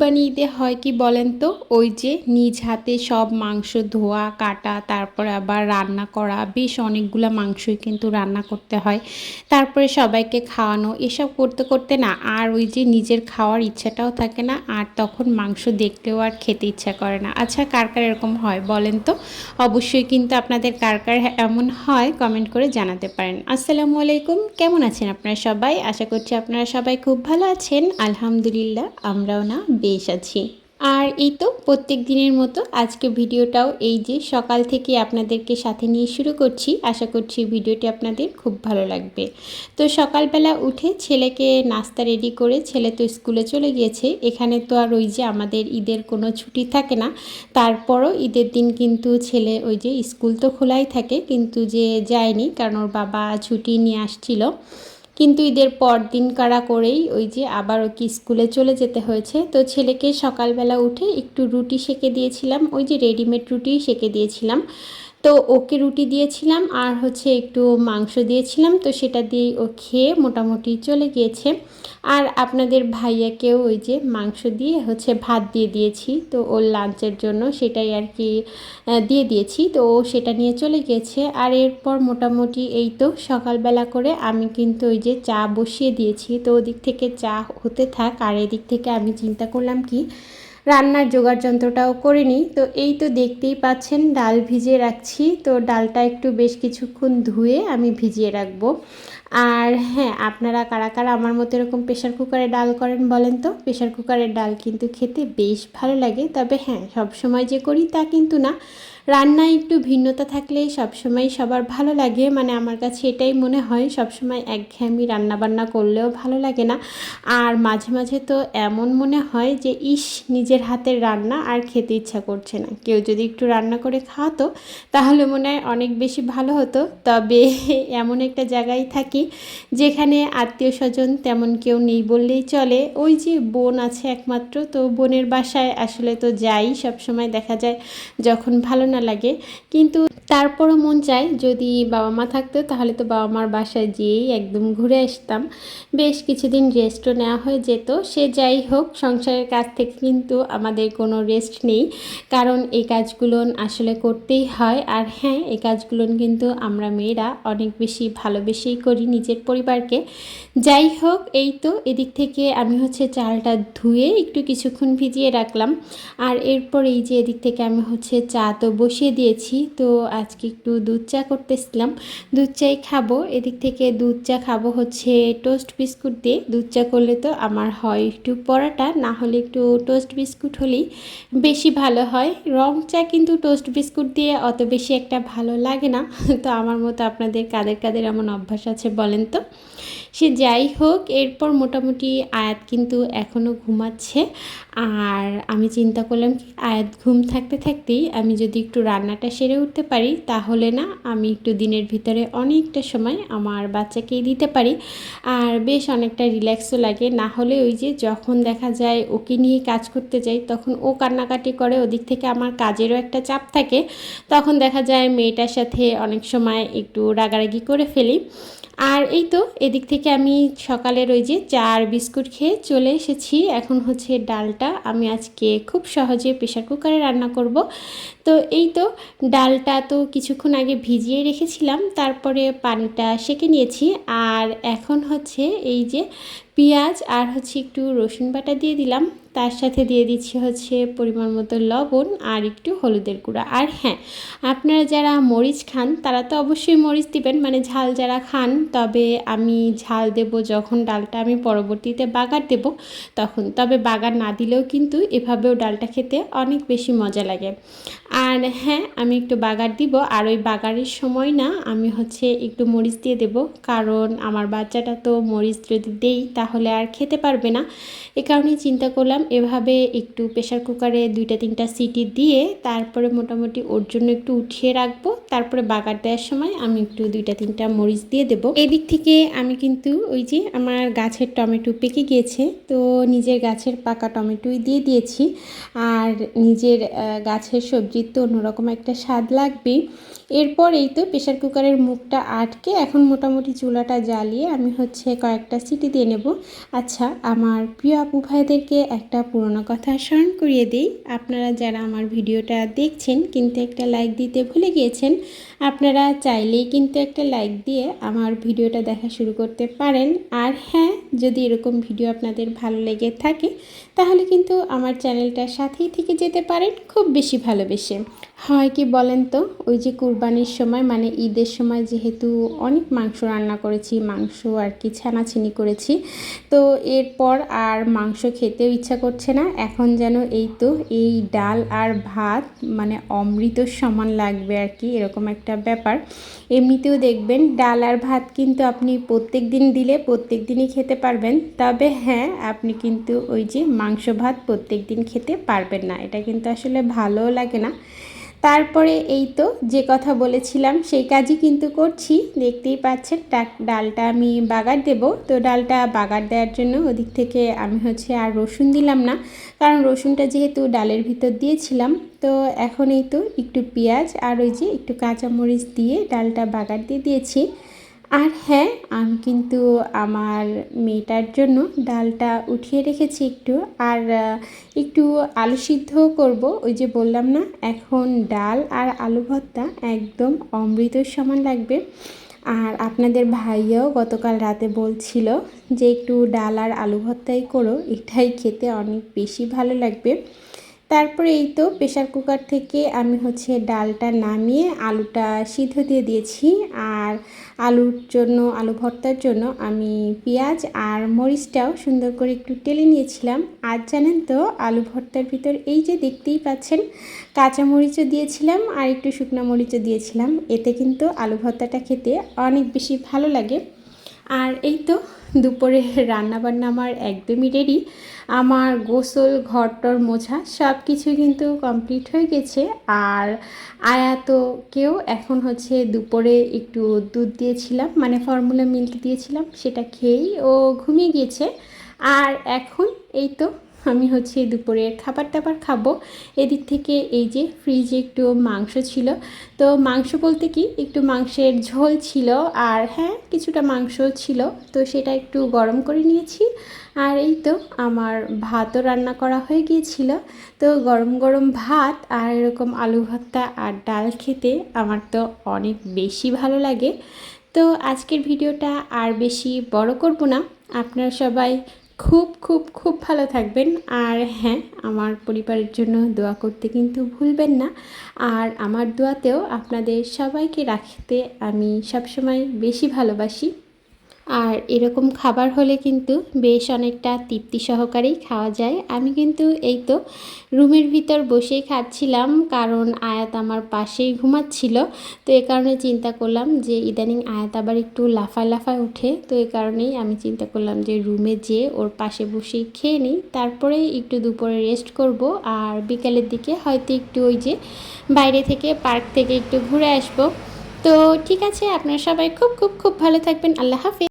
কোরবানি ঈদে হয় কি বলেন তো? ওই যে নিজ হাতে সব মাংস ধোয়া, কাটা, তারপরে আবার রান্না করা, বেশ অনেকগুলো মাংসই কিন্তু রান্না করতে হয়। তারপরে সবাইকে খাওয়ানো, এসব করতে করতে না আর ওই যে নিজের খাওয়ার ইচ্ছাটাও থাকে না, আর তখন মাংস দেখতেও আর খেতে ইচ্ছা করে না। আচ্ছা কার কার এরকম হয় বলেন তো? অবশ্যই কিন্তু আপনাদের কার কার এমন হয় কমেন্ট করে জানাতে পারেন। আসসালামু আলাইকুম, কেমন আছেন আপনারা সবাই? আশা করছি আপনারা সবাই খুব ভালো আছেন। আলহামদুলিল্লাহ, আমরাও না আছি আর এই তো প্রত্যেক দিনের মতো আজকে ভিডিওটাও এই যে সকাল থেকে আপনাদেরকে সাথে নিয়ে শুরু করছি। আশা করছি ভিডিওটি আপনাদের খুব ভালো লাগবে। তো সকালবেলা উঠে ছেলেকে নাস্তা রেডি করে ছেলে তো স্কুলে চলে গিয়েছে। এখানে তো আর ওই যে আমাদের ঈদের কোনো ছুটি থাকে না। তারপরও ঈদের দিন কিন্তু ছেলে ওই যে স্কুল তো খোলাই থাকে। কিন্তু যে যায়নি কারণ ওর বাবা ছুটি নিয়ে আসছিল। কিন্তু ঈদের পর দিন কারা করেই ওই যে আবার ওকে স্কুলে চলে যেতে হয়েছে। তো ছেলেকে সকালবেলা উঠে একটু রুটি সেকে দিয়েছিলাম, ওই যে রেডিমেড রুটি সেকে দিয়েছিলাম। তো ওকে রুটি দিয়েছিলাম আর হচ্ছে একটু মাংস দিয়েছিলাম, তো সেটা দিয়েই ও খেয়ে মোটামুটি চলে গিয়েছে। আর আপনাদের ভাইয়াকেও ওই যে মাংস দিয়ে হচ্ছে ভাত দিয়ে দিয়েছি। তো ওর লাঞ্চের জন্য সেটাই আর কি দিয়ে দিয়েছি। তো ও সেটা নিয়ে চলে গেছে আর এরপর মোটামুটি এই তো সকালবেলা করে আমি কিন্তু ওই যে চা বসিয়ে দিয়েছি। তো ওদিক থেকে চা হতে থাক। আর এদিক থেকে আমি চিন্তা করলাম কি, রান্নার জোগাড় যন্ত্রটাও করে নিই। তো এই তো দেখতেই পাচ্ছেন ডাল ভিজিয়ে রাখছি। তো ডালটা একটু বেশ কিছুক্ষণ ধুয়ে আমি ভিজিয়ে রাখব। আর হ্যাঁ আপনারা কারা কারা আমার মতো এরকম প্রেশার কুকারে ডাল করেন বলেন তো? প্রেশার কুকারের ডাল কিন্তু খেতে বেশ ভালো লাগে। তবে হ্যাঁ সব সময় যে করি তা কিন্তু না। রান্নায় একটু ভিন্নতা থাকলে সবসময় সবার ভালো লাগে। মানে আমার কাছে এটাই মনে হয়, সবসময় একঘেয়েমি রান্নাবান্না করলেও ভালো লাগে না। আর মাঝে মাঝে তো এমন মনে হয় যে, ইস, নিজের হাতের রান্না আর খেতে ইচ্ছা করছে না। কেউ যদি একটু রান্না করে খাওয়াতো, তাহলে মনে হয় অনেক বেশি ভালো হতো। তবে এমন একটা জায়গায় থাকি, যেখানে আত্মীয় স্বজন তেমন কেউ নেই বললেই চলে। ওই যে বোন আছে একমাত্র, তো বোনের বাসায় আসলে তো যাই। সব সময় দেখা যায় যখন ভালো না লাগে। কিন্তু তারপরও মন চায় যদি বাবা মা থাকতো তাহলে তো বাবা মার বাসায় যেয়েই একদম ঘুরে আসতাম। বেশ কিছুদিন রেস্টও নেওয়া হয়ে যেত। সে যাই হোক, সংসারের কাজ থেকে কিন্তু আমাদের কোনো রেস্ট নেই। কারণ এই কাজগুলো আসলে করতেই হয়। আর হ্যাঁ এই কাজগুলো কিন্তু আমরা মেয়েরা অনেক বেশি ভালোবেসেই করি নিজের পরিবারকে। যাই হোক, এই তো এদিক থেকে আমি হচ্ছে চালটা ধুয়ে একটু কিছুক্ষণ ভিজিয়ে রাখলাম। আর এরপর এই যে এদিক থেকে আমি হচ্ছে চা তো বসিয়ে দিয়েছি। তো আজকে একটু দুধ চা করতেছিলাম। দুধ চাই খাব। এদিক থেকে দুধ চা খাব হচ্ছে টোস্ট বিস্কুট দিয়ে। দুধ চা করলে তো আমার হয় একটু পরাটা, না হলে একটু টোস্ট বিস্কুট হলেই বেশি ভালো হয়। রং চা কিন্তু টোস্ট বিস্কুট দিয়ে অত বেশি একটা ভালো লাগে না। তো আমার মতো আপনাদের কাদের কাদের এমন অভ্যাস আছে বলেন তো? সে যাই হোক, এরপর মোটামুটি আয়াত কিন্তু এখনও ঘুমাচ্ছে। আর আমি চিন্তা করলাম কি, আয়াত ঘুম থাকতে থাকতেই আমি যদি একটু রান্নাটা সেরে উঠতে পারি, তাহলে না আমি একটু দিনের ভিতরে অনেকটা সময় আমার বাচ্চাকেই দিতে পারি। আর বেশ অনেকটা রিল্যাক্সও লাগে। না হলে ওই যে যখন দেখা যায় ওকে নিয়ে কাজ করতে যাই, তখন ও কান্নাকাটি করে, ওদিক থেকে আমার কাজেরও একটা চাপ থাকে। তখন দেখা যায় মেয়েটার সাথে অনেক সময় একটু রাগারাগি করে ফেলি। আর এই তো, এদিক থেকে আমি সকালের ওই যে চার বিস্কুট খেয়ে চলে এসেছি। এখন হচ্ছে ডালটা আমি আজকে খুব সহজে প্রেশার কুকারে রান্না করব। তো এই তো ডালটা তো কিছুক্ষণ আগে ভিজিয়ে রেখেছিলাম, তারপরে পানিটা সেকে নিয়েছি। আর এখন হচ্ছে এই যে পেঁয়াজ আর হচ্ছে একটু রসুন বাটা দিয়ে দিলাম। তার সাথে দিয়ে দিচ্ছি হচ্ছে পরিমাণ মতো লবণ আর একটু হলুদের গুঁড়া। আর হ্যাঁ আপনারা যারা মরিচ খান, তারা তো অবশ্যই মরিচ দিবেন মানে ঝাল যারা খান, তবে আমি ঝাল দেব যখন ডালটা আমি পরবর্তীতে বাগার দেব তখন। তবে বাগার না দিলেও কিন্তু এভাবেও ডালটা খেতে অনেক বেশি মজা লাগে। আর হ্যাঁ আমি একটু বাগার দিব। আর ওই বাগারের সময় না, আমি হচ্ছে একটু মরিচ দিয়ে দেব। কারণ আমার বাচ্চাটা তো মরিচ যদি দেই, তাহলে আর খেতে পারবে না। এ কারণে চিন্তা করলাম, এভাবে একটু প্রেশার কুকারে দুইটা, তিনটা সিটি দিয়ে তারপরে মোটামুটি ওর জন্য একটু উঠিয়ে রাখব। তারপরে বাগার দেওয়ার সময় আমি একটু দুইটা, তিনটা মরিচ দিয়ে দেবো। এদিক থেকে আমি কিন্তু ওই যে আমার গাছের টমেটো পেকে গিয়েছে। তো নিজের গাছের পাকা টমেটোই দিয়ে দিয়েছি। আর নিজের গাছের সবজির তো অন্যরকম একটা স্বাদ লাগবে। এরপর এই তো প্রেশার কুকারের মুখটা আটকে এখন মোটামুটি চুলাটা জ্বালিয়ে আমি হচ্ছে কয়েকটা সিটি দিয়ে নেব। আচ্ছা আমার প্রিয় আপু ভাইদেরকে একটা পুরনো কথা স্মরণ করিয়ে দিই। আপনারা যারা আমার ভিডিওটা দেখছেন, কিন্তু একটা লাইক দিতে ভুলে গিয়েছেন আপনারা চাইলেই কিন্তু একটা লাইক দিয়ে আমার ভিডিওটা দেখা শুরু করতে পারেন। আর হ্যাঁ যদি এরকম ভিডিও আপনাদের ভালো লেগে থাকে, তাহলে কিন্তু আমার চ্যানেলটার সাথেই থেকে যেতে পারেন খুব বেশি ভালোবেসে। হয় কি বলেন তো, ওই যে কুরবানির সময় মানে ঈদের সময় যেহেতু অনেক মাংস রান্না করেছি, মাংস আর কি ছানাছিনি করেছি, তো এরপর আর মাংস খেতেও ইচ্ছা করছে না। এখন যেন এই তো এই ডাল আর ভাত মানে অমৃত সমান লাগবে আর কি, এরকম একটা ব্যাপার। এমনিতেও দেখবেন ডাল আর ভাত কিন্তু আপনি প্রত্যেক দিন দিলে প্রত্যেক দিনই খেতে পারবেন। তবে হ্যাঁ আপনি কিন্তু ওই যে মাংস ভাত প্রত্যেক দিন খেতে পারবেন না। এটা কিন্তু আসলে ভালোও লাগে না। তারপরে এই তো যে কথা বলেছিলাম, সেই কাজই কিন্তু করছি। দেখতেই পাচ্ছেন ডালটা আমি বাগার দেব। তো ডালটা বাগার দেওয়ার জন্য ওদিক থেকে আমি হচ্ছে আর রসুন দিলাম না, কারণ রসুনটা যেহেতু ডালের ভিতর দিয়েছিলাম, তো এখন এই তো একটু পেঁয়াজ আর ওই যে একটু কাঁচামরিচ দিয়ে ডালটা বাগার দিয়ে দিয়েছি। আর হ্যাঁ আমি কিন্তু আমার মেয়েটার জন্য ডালটা উঠিয়ে রেখেছি একটু। আর একটু আলু সিদ্ধ করব। ওই যে বললাম না, এখন ডাল আর আলু ভর্তা একদম অমৃতর সমান লাগবে। আর আপনাদের ভাইয়াও গতকাল রাতে বলছিল যে, একটু ডাল আর আলু ভর্তাই করো, এটাই খেতে অনেক বেশি ভালো লাগবে। তারপরে এই তো প্রেশার কুকার থেকে আমি হচ্ছে ডালটা নামিয়ে আলুটা সিদ্ধ দিয়ে দিয়েছি। আর আলুর জন্য, আলু ভর্তার জন্য আমি পেঁয়াজ আর মরিচটাও সুন্দর করে একটু টেলে নিয়েছিলাম। আর জানেন তো, আলু ভর্তার ভিতর এই যে দেখতেই পাচ্ছেন, কাঁচা মরিচও দিয়েছিলাম আর একটু শুকনো মরিচও দিয়েছিলাম। এতে কিন্তু আলু ভর্তাটা খেতে অনেক বেশি ভালো লাগে। আর এই তো দুপুরে রান্নাবান্না আমার একদমই রেডি আমার গোসল ঘরটর মোছা সব কিছু কিন্তু কমপ্লিট হয়ে গেছে। আর আয়া তো আয়াতকেও এখন হচ্ছে দুপুরে একটু দুধ দিয়েছিলাম মানে ফর্মুলা মিল্ক দিয়েছিলাম, সেটা খেয়েই ও ঘুমিয়ে গিয়েছে। আর এখন এই তো আমি হচ্ছে দুপুরের খাবার টাবার খাব। এদিক থেকে এই যে ফ্রিজে একটু মাংস ছিল। তো মাংস বলতে কি? একটু মাংসের ঝোল ছিল আর হ্যাঁ কিছুটা মাংস ছিল। তো সেটা একটু গরম করে নিয়েছি। আর এই তো আমার ভাতও রান্না করা হয়ে গিয়েছিল। তো গরম গরম ভাত আর এরকম আলু ভর্তা আর ডাল খেতে আমার তো অনেক বেশি ভালো লাগে। তো আজকের ভিডিওটা আর বেশি বড় করব না। আপনারা সবাই খুব খুব খুব ভালো থাকবেন। আর হ্যাঁ আমার পরিবারের জন্য দোয়া করতে কিন্তু ভুলবেন না। আর আমার দোয়াতেও আপনাদের সবাইকে রাখতে আমি সবসময় বেশি ভালোবাসি। আর এরকম খাবার হলে কিন্তু বেশ অনেকটা তৃপ্তি সহকারেই খাওয়া যায়। আমি কিন্তু এই তো রুমের ভিতর বসেই খাচ্ছিলাম, কারণ আয়াত আমার পাশেই ঘুমাচ্ছিল। তো এ কারণে চিন্তা করলাম যে ইদানিং আয়াত আবার একটু লাফায় লাফায় উঠে তো এ কারণেই আমি চিন্তা করলাম যে রুমে যেয়ে ওর পাশে বসেই খেয়ে নিই। তারপরে একটু দুপুরে রেস্ট করব আর বিকালের দিকে হয়তো একটু ওই যে বাইরে থেকে পার্ক থেকে একটু ঘুরে আসব। তো ঠিক আছে, আপনারা সবাই খুব খুব খুব ভালো থাকবেন। আল্লাহ হাফিজ।